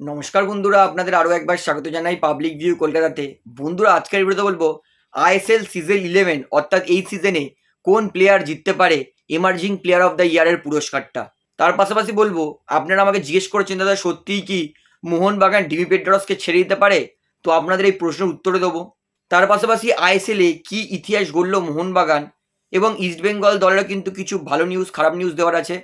নমস্কার বন্ধুরা, আপনাদের আরও একবার স্বাগত জানাই পাবলিক ভিউ কলকাতাতে। বন্ধুরা, আজকের ভিডিওতে বলব আইএসএল সিজন ইলেভেন অর্থাৎ এই সিজনে কোন প্লেয়ার জিততে পারে এমার্জিং প্লেয়ার অফ দ্য ইয়ারের পুরস্কারটা? তার পাশাপাশি বলব, আপনারা আমাকে জিজ্ঞেস করেছেন, দাদা, সত্যিই কি মোহনবাগান ডিবি পেড্রসকে ছেড়ে দিতে পারে? তো আপনাদের এই প্রশ্নের উত্তরে দেবো। তার পাশাপাশি আইএসএলে কি ইতিহাস গড়ল মোহনবাগান? এবং ইস্টবেঙ্গল দলেরও কিন্তু কিছু ভালো নিউজ খারাপ নিউজ দেওয়ার আছে।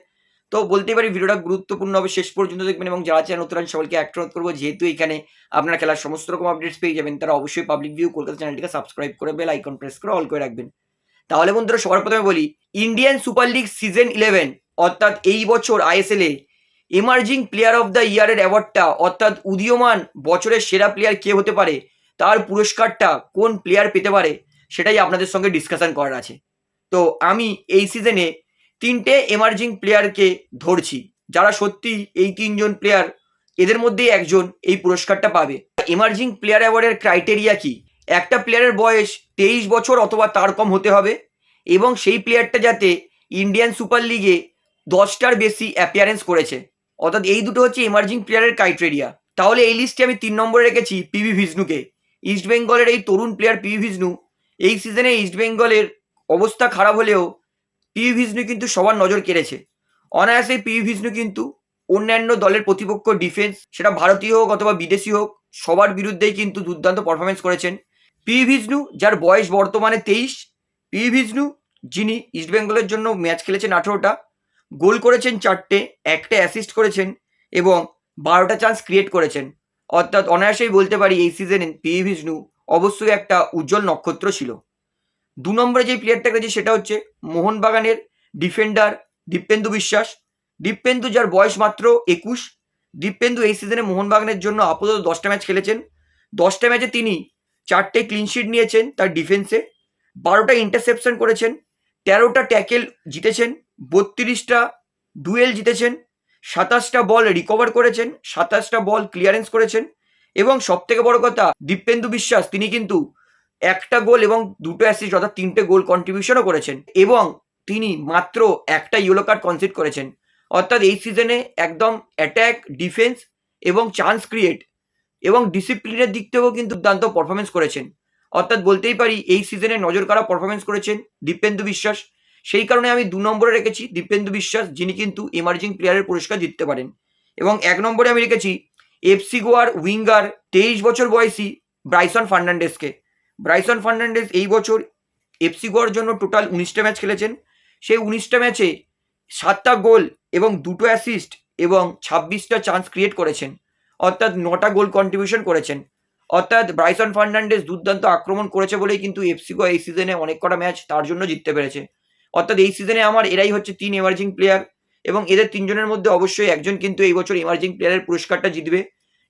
তো বলতে পারি ভিডিওটা গুরুত্বপূর্ণ হবে। শেষ পর্যন্ত দেখবেন এবং যারা নতুন আছেন, সবাইকে একটা অনুরোধ করব, যেহেতু এখানে আপনার খেলার সমস্ত রকম আপডেটস পেয়ে যাবেন, তারা অবশ্যই পাবলিক ভিউ কলকাতা চ্যানেলটিকে সাবস্ক্রাইব করে বেল আইকন প্রেস করে অল করে রাখবেন। তাহলে বন্ধুরা, সবার প্রথমে বলি Indian super league season eleven অর্থাৎ এই বছর আইএসএল এ এমার্জিং প্লেয়ার অফ দ্য ইয়ারের অ্যাওয়ার্ডটা অর্থাৎ উদীয়মান বছরের সেরা প্লেয়ার কে হতে পারে, তার পুরস্কারটা কোন প্লেয়ার পেতে পারে, সেটাই আপনাদের সঙ্গে ডিসকাশন করার আছে। তো আমি এই সিজনে তিনটে এমার্জিং প্লেয়ারকে ধরছি, যারা সত্যি এই তিনজন প্লেয়ার এদের মধ্যেই একজন এই পুরস্কারটা পাবে। এমার্জিং প্লেয়ার অ্যাওয়ার্ডের ক্রাইটেরিয়া কি? একটা প্লেয়ারের বয়স তেইশ বছর অথবা তার কম হতে হবে এবং সেই প্লেয়ারটা যাতে ইন্ডিয়ান সুপার লিগে দশটার বেশি অ্যাপিয়ারেন্স করেছে। অর্থাৎ এই দুটো হচ্ছে এমার্জিং প্লেয়ারের ক্রাইটেরিয়া তাহলে এই লিস্টে আমি তিন নম্বরে রেখেছি পিভি ভিষ্ণুকে ইস্ট বেঙ্গলের এই তরুণ প্লেয়ার পিভি ভিষ্ণু এই সিজনে ইস্ট বেঙ্গলের অবস্থা খারাপ হলেও পিভি ভিষ্ণু কিন্তু সবার নজর কেড়েছে। অনায়াসে পিভি ভিষ্ণু কিন্তু অন্যান্য দলের প্রতিপক্ষ ডিফেন্স সেটা ভারতীয় হোক অথবা বিদেশি হোক, সবার বিরুদ্ধেই কিন্তু দুর্দান্ত পারফরমেন্স করেছেন। পিভি ভিষ্ণু যার বয়স বর্তমানে তেইশ পিভি ভিষ্ণু যিনি ইস্টবেঙ্গলের জন্য ম্যাচ খেলেছেন আঠেরোটা, গোল করেছেন চারটে, একটা অ্যাসিস্ট করেছেন এবং বারোটা চান্স ক্রিয়েট করেছেন। অর্থাৎ অনায়াসেই বলতে পারি এই সিজনে পিভি ভিষ্ণু অবশ্যই একটা উজ্জ্বল নক্ষত্র ছিল। দু নম্বরে যে প্লেয়ারটা রয়েছে সেটা হচ্ছে মোহনবাগানের ডিফেন্ডার দীপেন্দু বিশ্বাস। দীপেন্দু যার বয়স মাত্র একুশ। দীপেন্দু এই সিজনে মোহনবাগানের জন্য আপাতত দশটা ম্যাচ খেলেছেন। দশটা ম্যাচে তিনি চারটে ক্লিনশিট নিয়েছেন তার ডিফেন্সে বারোটা ইন্টারসেপশন করেছেন। তেরোটা ট্যাকেল জিতেছেন। বত্রিশটা ডুয়েল জিতেছেন। সাতাশটা বল রিকভার করেছেন। সাতাশটা বল ক্লিয়ারেন্স করেছেন। এবং সবথেকে বড় কথা, দীপেন্দু বিশ্বাস, তিনি কিন্তু একটা গোল এবং দুটো অ্যাসিস্ট অর্থাৎ তিনটে গোল কন্ট্রিবিউশনও করেছেন। এবং তিনি মাত্র একটা ইয়েলো কার্ড কনসিড করেছেন। অর্থাৎ এই সিজনে একদম অ্যাট্যাক ডিফেন্স এবং চান্স ক্রিয়েট এবং ডিসিপ্লিনের দিক থেকেও কিন্তু দুর্দান্ত পারফরমেন্স করেছেন। অর্থাৎ বলতেই পারি, এই সিজনে নজর কাড়া পারফরমেন্স করেছেন দীপেন্দু বিশ্বাস। সেই কারণে আমি দু নম্বরে রেখেছি দীপেন্দু বিশ্বাস, যিনি কিন্তু এমার্জিং প্লেয়ারের পুরস্কার জিততে পারেন। এবং এক নম্বরে আমি রেখেছি এফসি গোয়ার উইঙ্গার তেইশ বছর বয়সী ব্রাইসন ফার্নান্ডেসকে ব্রাইসন ফার্নান্ডেস এই বছর এফসি গোয়ার জন্য টোটাল উনিশটা ম্যাচ খেলেছেন। সেই উনিশটা ম্যাচে সাতটা গোল এবং দুটো অ্যাসিস্ট এবং ছাব্বিশটা চান্স ক্রিয়েট করেছেন। অর্থাৎ নটা গোল কন্ট্রিবিউশন করেছেন। অর্থাৎ ব্রাইসন ফার্নান্ডেস দুর্দান্ত আক্রমণ করেছে বলেই কিন্তু এফসি গোয়া এই সিজনে অনেক কটা ম্যাচ তার জন্য জিততে পেরেছে। অর্থাৎ এই সিজনে আমার এরাই হচ্ছে তিন এমার্জিং প্লেয়ার এবং এদের তিনজনের মধ্যে অবশ্যই একজন কিন্তু এই বছর এমার্জিং প্লেয়ারের পুরস্কারটা জিতবে।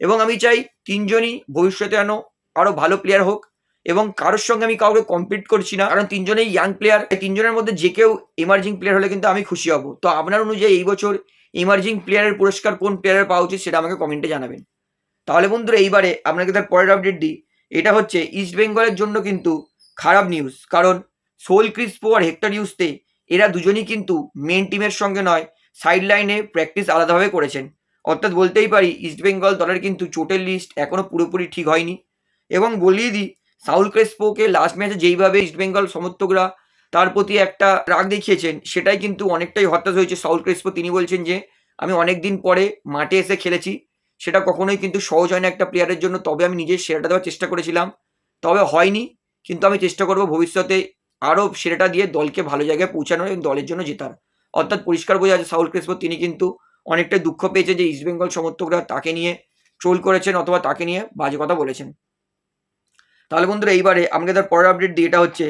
এবং আমি চাই তিনজনই ভবিষ্যতে যেন আরও ভালো প্লেয়ার হোক। এবং কারোর সঙ্গে আমি কাউকে কম্পিট করছি না, কারণ তিনজনেই ইয়াং প্লেয়ার তিনজনের মধ্যে যে কেউ এমার্জিং প্লেয়ার হলে কিন্তু আমি খুশি হব। তো আপনার অনুযায়ী এই বছর এমার্জিং প্লেয়ারের পুরস্কার কোন প্লেয়ারের পাওয়া উচিত সেটা আমাকে কমেন্টে জানাবেন। তাহলে বন্ধুরা, এইবারে আপনাকে তার পরের আপডেট দিই। এটা হচ্ছে ইস্ট বেঙ্গলের জন্য কিন্তু খারাপ নিউজ কারণ সোল ক্রিসপো আর হেক্টর ইউসতে এরা দুজনই কিন্তু মেন টিমের সঙ্গে নয় সাইড লাইনে প্র্যাকটিস আলাদাভাবে করেছেন। অর্থাৎ বলতেই পারি ইস্ট বেঙ্গল দলের কিন্তু চোটের লিস্ট এখনও পুরোপুরি ঠিক হয়নি। এবং বলিয়ে দিই সাউল ক্রেসপোকে লাস্ট ম্যাচে যেইভাবে ইস্টবেঙ্গল সমর্থকরা তার প্রতি একটা রাগ দেখিয়েছেন, সেটাই কিন্তু অনেকটাই হতাশ হয়েছে সাউল ক্রেসপো। তিনি বলছেন যে, আমি অনেক দিন পরে মাঠে এসে খেলেছি, সেটা কখনোই কিন্তু সহজ হয় না একটা প্লেয়ারের জন্য, তবে আমি নিজের সেরাটা দেওয়ার চেষ্টা করেছিলাম। তবে হয়নি, কিন্তু আমি চেষ্টা করব ভবিষ্যতে আরও সেরাটা দিয়ে দলকে ভালো জায়গায় পৌঁছানোর এবং দলের জন্য জেতার। অর্থাৎ পরিষ্কার বোঝা যাচ্ছে সাউল ক্রেসপো, তিনি কিন্তু অনেকটাই দুঃখ পেয়েছে যে ইস্টবেঙ্গল সমর্থকরা তাকে নিয়ে ট্রোল করেছেন অথবা তাকে নিয়ে বাজে কথা বলেছেন। তাহলে বন্ধুরা এইবারে আমাকে তার পরের আপডেট দিয়ে এটা হচ্ছে,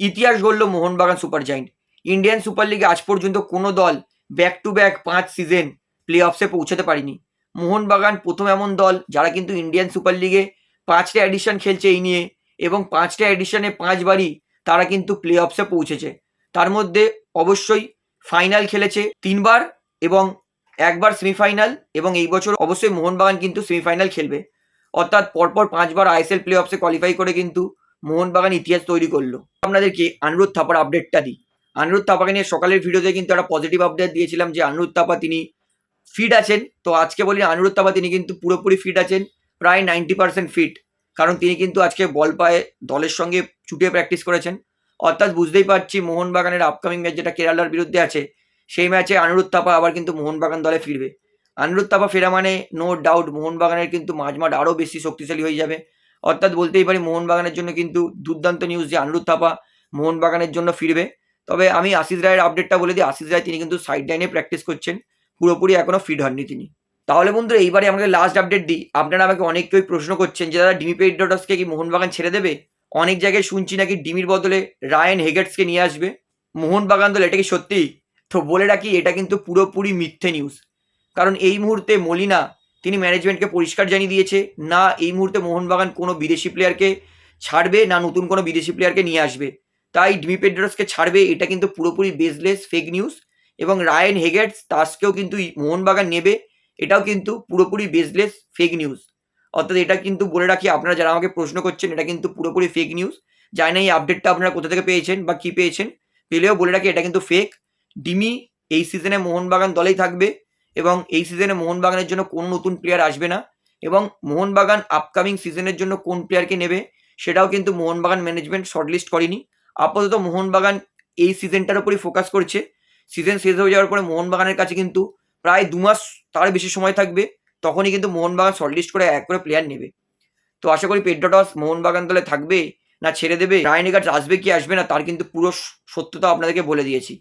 ইতিহাস গড়ল Mohun Bagan super giant. Indian super লিগে আজ পর্যন্ত কোনো দল ব্যাক টু ব্যাক পাঁচ সিজন প্লে অফসে পৌঁছাতে পারেনি। মোহনবাগান প্রথম এমন দল যারা কিন্তু ইন্ডিয়ান সুপার লিগে পাঁচটা এডিশন খেলছে এই নিয়ে, এবং পাঁচটা এডিশনে পাঁচবারই তারা কিন্তু প্লে অফসে পৌঁছেছে। তার মধ্যে অবশ্যই ফাইনাল খেলেছে তিনবার এবং একবার সেমিফাইনাল এবং এই বছর অবশ্যই মোহনবাগান কিন্তু সেমিফাইনাল খেলবে। অর্থাৎ পরপর পাঁচবার আইএসএল প্লে অফসে কোয়ালিফাই করে কিন্তু মোহনবাগান ইতিহাস তৈরি করল। আপনাদেরকে আনিরুদ্ধ থাপার আপডেটটা দিই। আনিরুদ্ধ থাপাকে নিয়ে সকালের ভিডিওতে কিন্তু একটা পজিটিভ আপডেট দিয়েছিলাম যে আনিরুদ্ধ থাপা তিনি ফিট আছেন। তো আজকে বলি আনিরুদ্ধ থাপা তিনি কিন্তু পুরোপুরি ফিট আছেন, প্রায় নাইনটি পার্সেন্ট ফিট কারণ তিনি কিন্তু আজকে বল পায়ে দলের সঙ্গে ছুটে প্র্যাকটিস করেছেন। অর্থাৎ বুঝতেই পারছি মোহনবাগানের আপকামিং ম্যাচ যেটা কেরালার বিরুদ্ধে আছে, সেই ম্যাচে আনিরুদ্ধ থাপা আবার কিন্তু মোহনবাগান দলে ফিরবে। আনিরুদ্ধ থাপা ফেরা মানে নো ডাউট মোহনবাগানের কিন্তু মাঝমাঠ আরও বেশি শক্তিশালী হয়ে যাবে। অর্থাৎ বলতেই পারি মোহনবাগানের জন্য কিন্তু দুর্দান্ত নিউজ যে আনিরুদ্ধ থাপা মোহনবাগানের জন্য ফিরবে। তবে আমি আশিস রায়ের আপডেটটা বলে দিই, আশিস রায় তিনি কিন্তু সাইড লাইনে প্র্যাকটিস করছেন, পুরোপুরি এখনও ফিট হননি তিনি। তাহলে বন্ধুরা, এইবারে আমাকে লাস্ট আপডেট দিই। আপনারা আমাকে অনেক কেউ প্রশ্ন করছেন যে, দাদা, ডিমি পেড্রোটাসকে কি মোহনবাগান ছেড়ে দেবে? অনেক জায়গায় শুনছি নাকি ডিমির বদলে রায়ান হেগেটসকে নিয়ে আসবে। মোহনবাগান দল, এটা কি সত্যি? তো বলে রাখি, এটা কিন্তু পুরোপুরি মিথ্যে নিউজ কারণ এই মুহূর্তে মলিনা, তিনি ম্যানেজমেন্টকে পরিষ্কার জানিয়ে দিয়েছে, না এই মুহূর্তে মোহনবাগান কোনো বিদেশি প্লেয়ারকে ছাড়বে, না নতুন কোনো বিদেশি প্লেয়ারকে নিয়ে আসবে। তাই ডিমি পেড্রোসকে ছাড়বে, এটা কিন্তু পুরোপুরি বেসলেস ফেক নিউজ এবং রায়ান হেগেটস তাসকেও কিন্তু মোহনবাগান নেবে, এটাও কিন্তু পুরোপুরি বেসলেস ফেক নিউজ অর্থাৎ এটা কিন্তু বলে রাখি, আপনারা যারা আমাকে প্রশ্ন করছেন, এটা কিন্তু পুরোপুরি ফেক নিউজ জানি না এই আপডেটটা আপনারা কোথা থেকে পেয়েছেন বা কী পেয়েছেন, পেলেও বলে রাখি, এটা কিন্তু ফেক ডিমি এই সিজনে মোহনবাগান দলেই থাকবে এবং এই সিজনে মোহনবাগানের জন্য কোনো নতুন প্লেয়ার আসবে না? এবং মোহনবাগান আপকামিং সিজনের জন্য কোন প্লেয়ারকে নেবে? সেটাও কিন্তু মোহনবাগান ম্যানেজমেন্ট শর্টলিস্ট করেনি। আপাতত মোহনবাগান এই সিজনটার উপরই ফোকাস করছে। সিজন শেষ হয়ে যাওয়ার পরে মোহনবাগানের কাছে কিন্তু প্রায় দু মাস তার বেশি সময় থাকবে। তখনই কিন্তু মোহনবাগান শর্টলিস্ট করে এক করে প্লেয়ার নেবে। তো আশা করি পেড্রোটস মোহনবাগান দলে থাকবে না ছেড়ে দেবে? রায়নিকাট আসবে কি আসবে না তার কিন্তু পুরো সত্যতা আপনাদেরকে বলে দিয়েছি।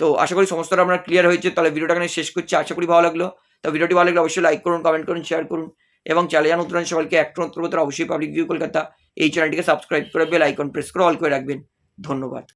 তো আশা করি সমস্তটা আপনার ক্লিয়ার হয়েছে। তাহলে ভিডিওটা এখানে শেষ করছি। আশা করি ভালো লাগল। তো ভিডিওটি ভালো লাগলে অবশ্যই লাইক করুন কমেন্ট করুন শেয়ার করুন এবং চ্যানেল নতুন সবাইকে একটু অন্তর্গত অবশ্যই পাবলিক ভিউ কলকাতা এই চ্যানেলটিকে সাবস্ক্রাইব করে বেল আইকন প্রেস করে অল করে রাখবেন। ধন্যবাদ।